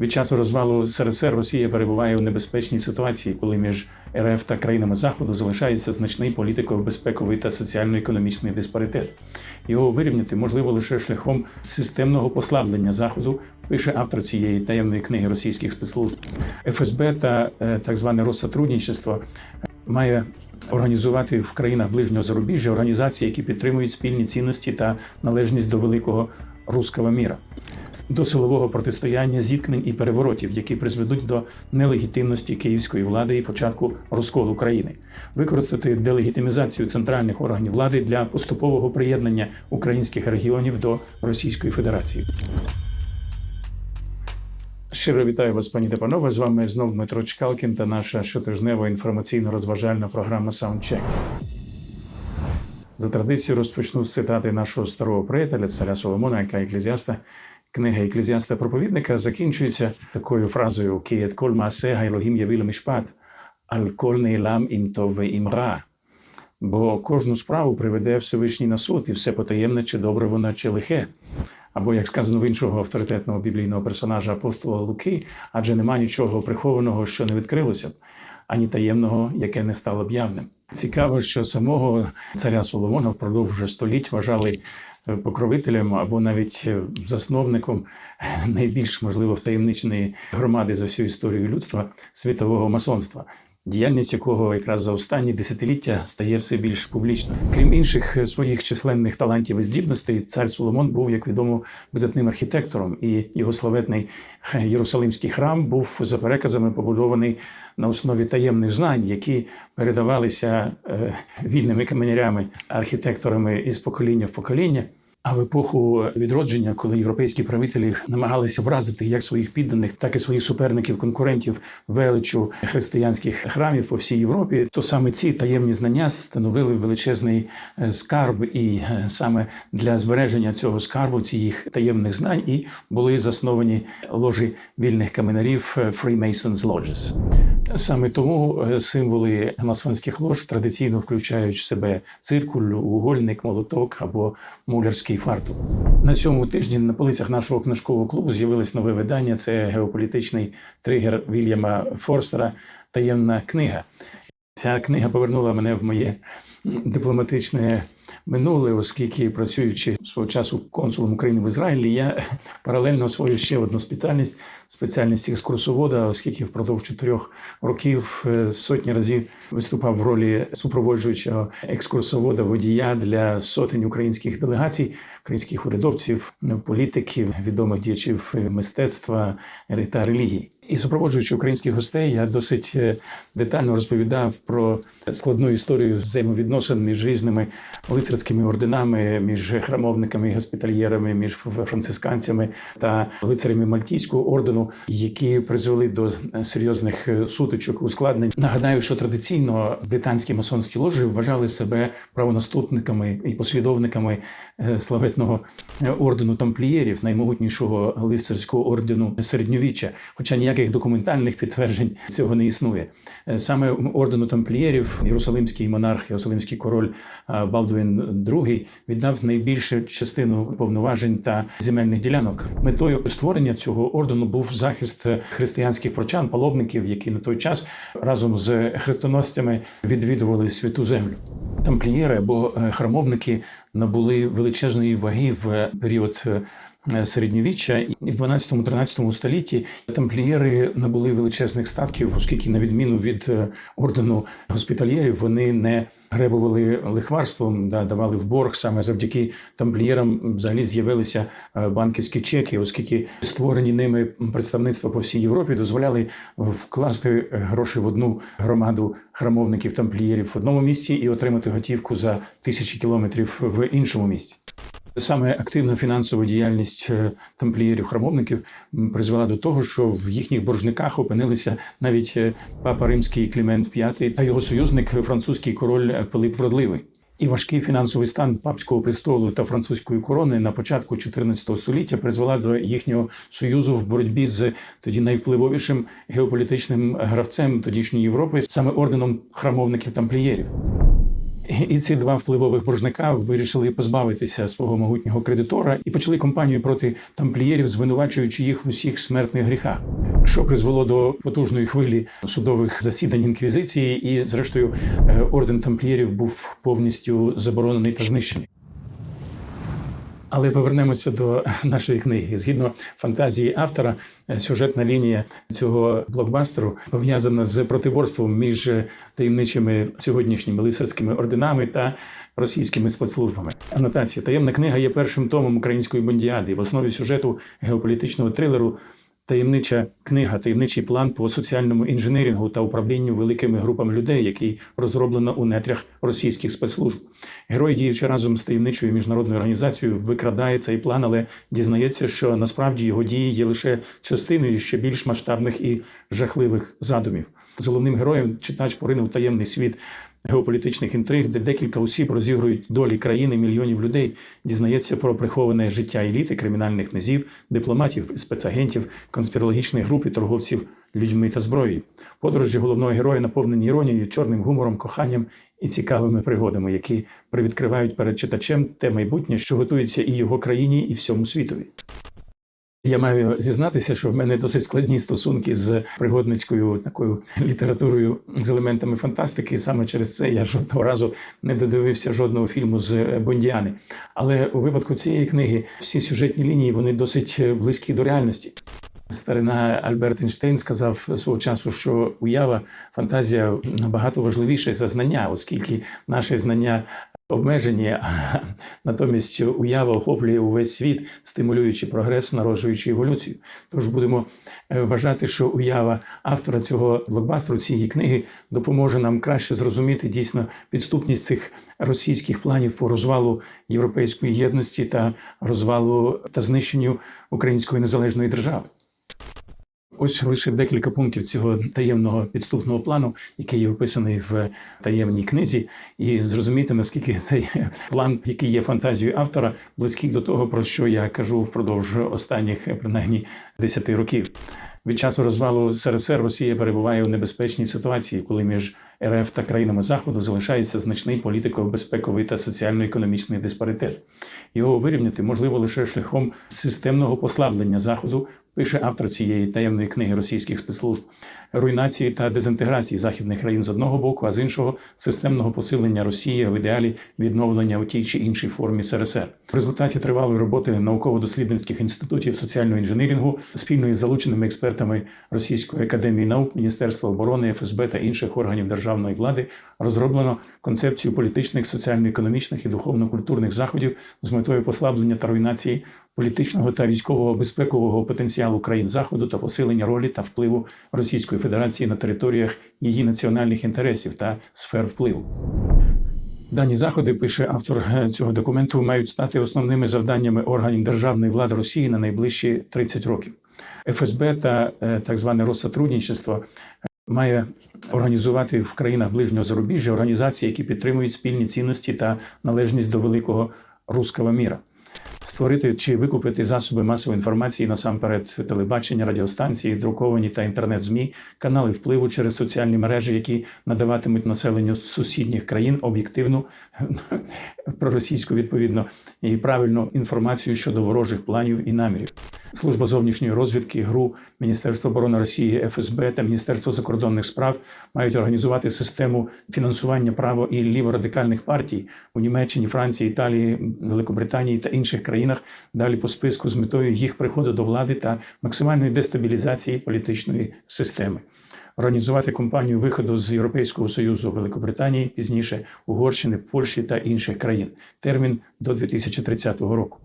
Від часу розвалу СРСР Росія перебуває у небезпечній ситуації, коли між РФ та країнами Заходу залишається значний політико-безпековий та соціально-економічний диспаритет. Його вирівняти можливо лише шляхом системного послаблення Заходу, пише автор цієї таємної книги російських спецслужб. ФСБ та е, так зване розсотрудничество має організувати в країнах ближнього зарубіжжя організації, які підтримують спільні цінності та належність до великого руского міра. До силового протистояння зіткнень і переворотів, які призведуть до нелегітимності київської влади і початку розколу країни, використати делегітимізацію центральних органів влади для поступового приєднання українських регіонів до Російської Федерації. Щиро вітаю вас, пані та панове. З вами знов Дмитро Чкалкін та наша щотижнева інформаційно-розважальна програма Саундчек. За традицією розпочну з цитати нашого старого приятеля, царя Соломона, яка еклезіаста. Книга еклезіаста проповідника закінчується такою фразою «Кієт кол маасе гайлогім явіло мішпат, аль нейлам ім тове імра». Бо кожну справу приведе Всевишній на суд, і все потаємне, чи добре вона, чи лихе. Або, як сказано в іншого авторитетного біблійного персонажа апостола Луки, адже нема нічого прихованого, що не відкрилося б, ані таємного, яке не стало б явним. Цікаво, що самого царя Соломона впродовж століть вважали покровителем або навіть е, засновником найбільш можливо втаємниченої громади за всю історію людства світового масонства. Діяльність якого якраз за останні десятиліття стає все більш публічною. Крім інших е, своїх численних талантів і здібностей, цар Соломон був, як відомо, видатним архітектором, і його славетний е, Єрусалимський храм був за переказами побудований на основі таємних знань, які передавалися вільними каменярями, архітекторами із покоління в покоління. А в епоху відродження, коли європейські правителі намагалися вразити як своїх підданих, так і своїх суперників, конкурентів величу християнських храмів по всій Європі, то саме ці таємні знання становили величезний е, скарб, і е, саме для збереження цього скарбу, цих таємних знань, і були засновані ложі вільних каменарів е, Freemasons Lodges. Саме тому символи масонських лож традиційно включають в себе циркуль, угольник, молоток або мулярський фартук. На цьому тижні на полицях нашого книжкового клубу з'явилось нове видання. Це геополітичний тригер Вільяма Форстера Таємна книга. Ця книга повернула мене в моє дипломатичне минуле, оскільки працюючи свого часу консулом України в Ізраїлі, я паралельно освоїв ще одну спеціальність спеціальність екскурсовода, оскільки впродовж чотирьох років е, сотні разів виступав в ролі супроводжуючого екскурсовода водія для сотень українських делегацій, українських урядовців, політиків, відомих діячів мистецтва та релігії. І супроводжуючи українських гостей, я досить е, детально розповідав про складну історію взаємовідносин між різними лицарськими орденами, між храмовниками, і госпітальєрами, між францисканцями та лицарями Мальтійського ордену, які призвели до серйозних е, сутичок ускладнень. Нагадаю, що традиційно британські масонські ложі вважали себе правонаступниками і послідовниками е, славетного ордену тамплієрів, наймогутнішого лицарського ордену середньовіччя, хоча ніяких документальних підтверджень цього не існує. Е, Саме ордену тамплієрів Єрусалимський монарх, Єрусалимський король е, Балдуїн II віддав найбільшу частину повноважень та земельних ділянок. Метою створення цього ордену був захист християнських прочан, паломників, які на той час разом з хрестоносцями відвідували святу землю. Тамплієри або е, храмовники набули величезної ваги в період е, середньовіччя, і в 12-13 столітті тамплієри набули величезних статків, оскільки, на відміну від е, ордену госпітальєрів, вони не гребували лихварством, да, давали в борг саме завдяки тамплієрам. Взагалі з'явилися е, банківські чеки, оскільки створені ними представництва по всій Європі дозволяли вкласти гроші в одну громаду храмовників тамплієрів в одному місті і отримати готівку за тисячі кілометрів в іншому місті. Саме активна фінансова діяльність е, тамплієрів-храмовників призвела до того, що в їхніх боржниках опинилися навіть е, папа римський Клімент V та його союзник французький король Пилип Вродливий. І важкий фінансовий стан папського престолу та французької корони на початку 14 століття призвела до їхнього союзу в боротьбі з тоді найвпливовішим геополітичним гравцем тодішньої Європи, саме орденом храмовників тамплієрів. І ці два впливових боржника вирішили позбавитися свого могутнього кредитора і почали кампанію проти тамплієрів, звинувачуючи їх в усіх смертних гріхах, що призвело до потужної хвилі судових засідань інквізиції, і, зрештою, е, орден тамплієрів був повністю заборонений та знищений. Але повернемося до нашої книги. Згідно фантазії автора, сюжетна лінія цього блокбастеру пов'язана з протиборством між таємничими сьогоднішніми лицарськими орденами та російськими спецслужбами. Анотація таємна книга є першим томом української бондіади. В основі сюжету геополітичного трилеру. Таємнича книга, таємничий план по соціальному інженерінгу та управлінню великими групами людей, який розроблено у нетрях російських спецслужб. Герой, діючи разом з таємничою міжнародною організацією, викрадає цей план, але дізнається, що насправді його дії є лише частиною ще більш масштабних і жахливих задумів. З головним героєм читач поринув таємний світ геополітичних інтриг, де декілька осіб розігрують долі країни мільйонів людей, дізнається про приховане життя еліти, кримінальних низів, дипломатів, спецагентів, конспірологічних груп і торговців людьми та зброєю. Подорожі головного героя наповнені іронією, чорним гумором, коханням і цікавими пригодами, які привідкривають перед читачем те майбутнє, що готується і його країні, і всьому світові. Я маю зізнатися, що в мене досить складні стосунки з пригодницькою такою літературою з елементами фантастики. Саме через це я жодного разу не додивився жодного фільму з Бондіани. Але у випадку цієї книги всі сюжетні лінії вони досить близькі до реальності. Старина Альберт Ейнштейн сказав свого часу, що уява, фантазія набагато важливіше за знання, оскільки наше знання обмежені, а натомість уява охоплює увесь світ, стимулюючи прогрес, народжуючи еволюцію. Тож будемо е, вважати, що уява автора цього блокбастеру, цієї книги, допоможе нам краще зрозуміти дійсно підступність цих російських планів по розвалу європейської єдності та розвалу та знищенню української незалежної держави. Ось лише декілька пунктів цього таємного підступного плану, який є описаний в таємній книзі, і зрозуміти наскільки цей план, який є фантазією автора, близький до того, про що я кажу впродовж останніх принаймні 10 років. Від часу розвалу СРСР Росія перебуває у небезпечній ситуації, коли між РФ та країнами Заходу залишається значний політико-безпековий та соціально-економічний диспаритет. Його вирівняти можливо лише шляхом системного послаблення Заходу, пише автор цієї таємної книги російських спецслужб, руйнації та дезінтеграції західних країн з одного боку, а з іншого системного посилення Росії в ідеалі відновлення у тій чи іншій формі СРСР. В результаті тривалої роботи науково-дослідницьких інститутів соціального інженерінгу спільно із залученими експертами Російської академії наук, Міністерства оборони, ФСБ та інших органів державної влади розроблено концепцію політичних, соціально-економічних і духовно-культурних заходів з метою послаблення та руйнації політичного та військового безпекового потенціалу країн заходу та посилення ролі та впливу Російської Федерації на територіях її національних інтересів та сфер впливу. Дані заходи, пише автор е, цього документу, мають стати основними завданнями органів державної влади Росії на найближчі 30 років. ФСБ та е, так зване розсотрудничество має організувати в країнах ближнього зарубіжжя організації, які підтримують спільні цінності та належність до великого руського міра. Створити чи викупити засоби масової інформації насамперед телебачення, радіостанції, друковані та інтернет-змі, канали впливу через соціальні мережі, які надаватимуть населенню сусідніх країн об'єктивну проросійську відповідно і правильну інформацію щодо ворожих планів і намірів. Служба зовнішньої розвідки, ГРУ, Міністерство оборони Росії, ФСБ та Міністерство закордонних справ мають організувати систему фінансування право і ліворадикальних партій у Німеччині, Франції, Італії, Великобританії та інших країнах. Далі по списку з метою їх приходу до влади та максимальної дестабілізації політичної системи. Організувати кампанію виходу з Європейського союзу Великобританії, пізніше Угорщини, Польщі та інших країн. Термін до 2030 року.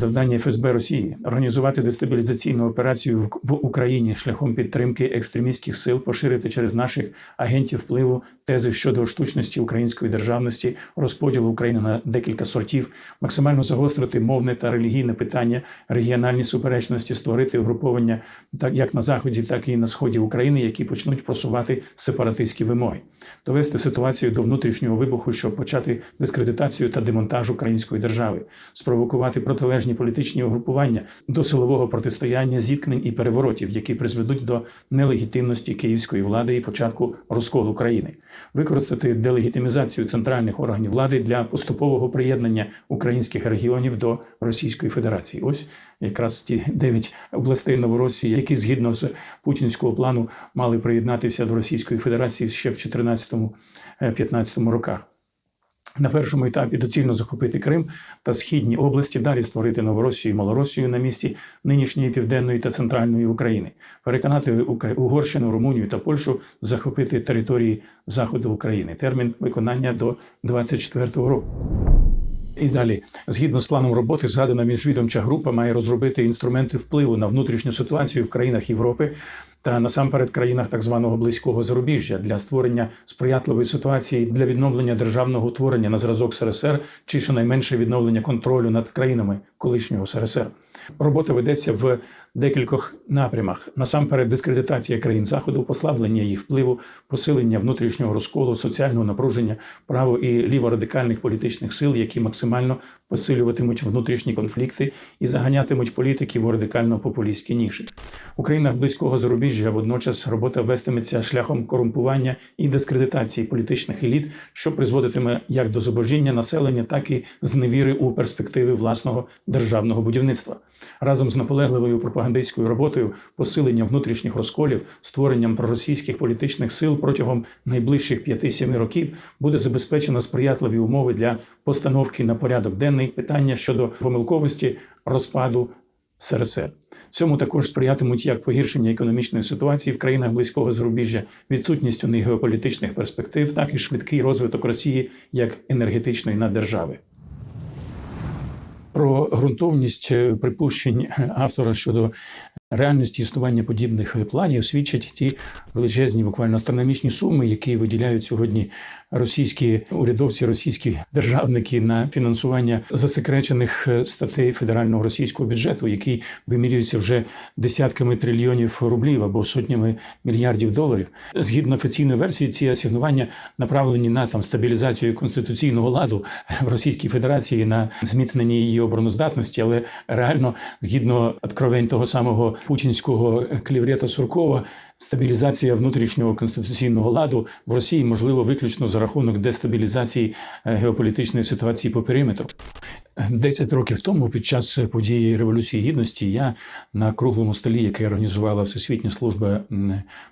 Завдання ФСБ Росії організувати дестабілізаційну операцію в Україні шляхом підтримки екстремістських сил, поширити через наших агентів впливу тези щодо штучності української державності, розподілу України на декілька сортів, максимально загострити мовне та релігійне питання, регіональні суперечності, створити угруповання так як на заході, так і на сході України, які почнуть просувати сепаратистські вимоги, довести ситуацію до внутрішнього вибуху, щоб почати дискредитацію та демонтаж української держави, спровокувати протилежність протилежні політичні угрупування до силового протистояння зіткнень і переворотів, які призведуть до нелегітимності київської влади і початку розколу країни, використати делегітимізацію центральних органів влади для поступового приєднання українських регіонів до Російської Федерації. Ось якраз ті дев'ять областей Новоросії, які згідно з путінського плану мали приєднатися до Російської Федерації ще в 2014-2015 роках. На першому етапі доцільно захопити Крим та східні області, далі створити Новоросію і Малоросію на місці нинішньої південної та центральної України, переконати Угорщину, Румунію та Польщу захопити території заходу України. Термін виконання до 2024 року. І далі, згідно з планом роботи, згадана міжвідомча група має розробити інструменти впливу на внутрішню ситуацію в країнах Європи та насамперед країнах так званого близького зарубіжжя для створення сприятливої ситуації для відновлення державного утворення на зразок СРСР чи щонайменше відновлення контролю над країнами колишнього СРСР. Робота ведеться в декількох напрямах: насамперед, дискредитація країн заходу, послаблення їх впливу, посилення внутрішнього розколу, соціального напруження, право і ліворадикальних політичних сил, які максимально посилюватимуть внутрішні конфлікти і заганятимуть політиків у радикально-популістські ніші. У країнах близького зарубіжжя водночас робота вестиметься шляхом корумпування і дискредитації політичних еліт, що призводитиме як до зубожіння населення, так і зневіри у перспективи власного державного будівництва. Разом з наполегливою пропагандистською роботою, посиленням внутрішніх розколів, створенням проросійських політичних сил протягом найближчих 5-7 років буде забезпечено сприятливі умови для постановки на порядок денний питання щодо помилковості розпаду СРСР. Цьому також сприятимуть як погіршення економічної ситуації в країнах близького зарубіжжя, відсутність у них геополітичних перспектив, так і швидкий розвиток Росії як енергетичної наддержави. Про ґрунтовність е, припущень автора щодо реальності існування подібних планів свідчать ті величезні, буквально астрономічні суми, які виділяють сьогодні російські урядовці, російські державники на фінансування засекречених е, статей федерального російського бюджету, який вимірюється вже десятками трильйонів рублів або сотнями мільярдів доларів. Згідно офіційної версії, ці асигнування направлені на там стабілізацію конституційного ладу в Російській Федерації на зміцнення її обороноздатності, але реально, згідно откровень того самого путінського кліврета Суркова. Стабілізація внутрішнього конституційного ладу в Росії можливо виключно за рахунок дестабілізації е, геополітичної ситуації по периметру. Десять років тому, під час події Революції Гідності, я на круглому столі, який організувала Всесвітня служба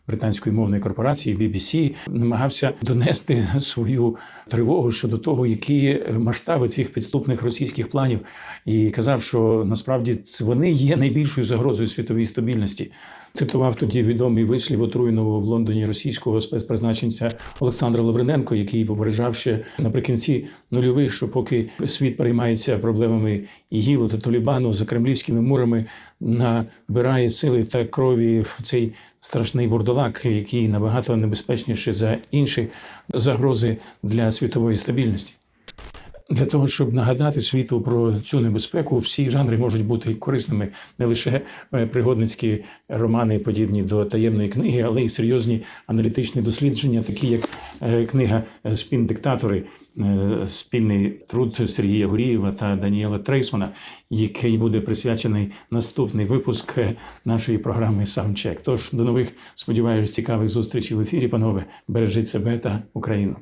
британської мовної корпорації BBC, намагався донести свою тривогу щодо того, які масштаби цих підступних російських планів, і казав, що насправді вони є найбільшою загрозою світовій стабільності. Цитував тоді відомий вислів отруєного в Лондоні російського спецпризначенця Олександра Лавриненко, який попереджав ще наприкінці нульових, що поки світ переймається проблемами ІГІЛу та Толібану за кремлівськими мурами, набирає сили та крові в цей страшний вурдалак, який набагато небезпечніший за інші загрози для світової стабільності. Для того щоб нагадати світу про цю небезпеку, всі жанри можуть бути корисними не лише е, пригодницькі романи, подібні до таємної книги, але й серйозні аналітичні дослідження, такі як е, книга Спін диктатори, е, спільний труд Сергія Гурієва та Даніела Трейсмана, який буде присвячений наступний випуск е, нашої програми Саундчек. Тож до нових сподіваюся, цікавих зустрічей в ефірі, панове. Бережіть себе та Україну.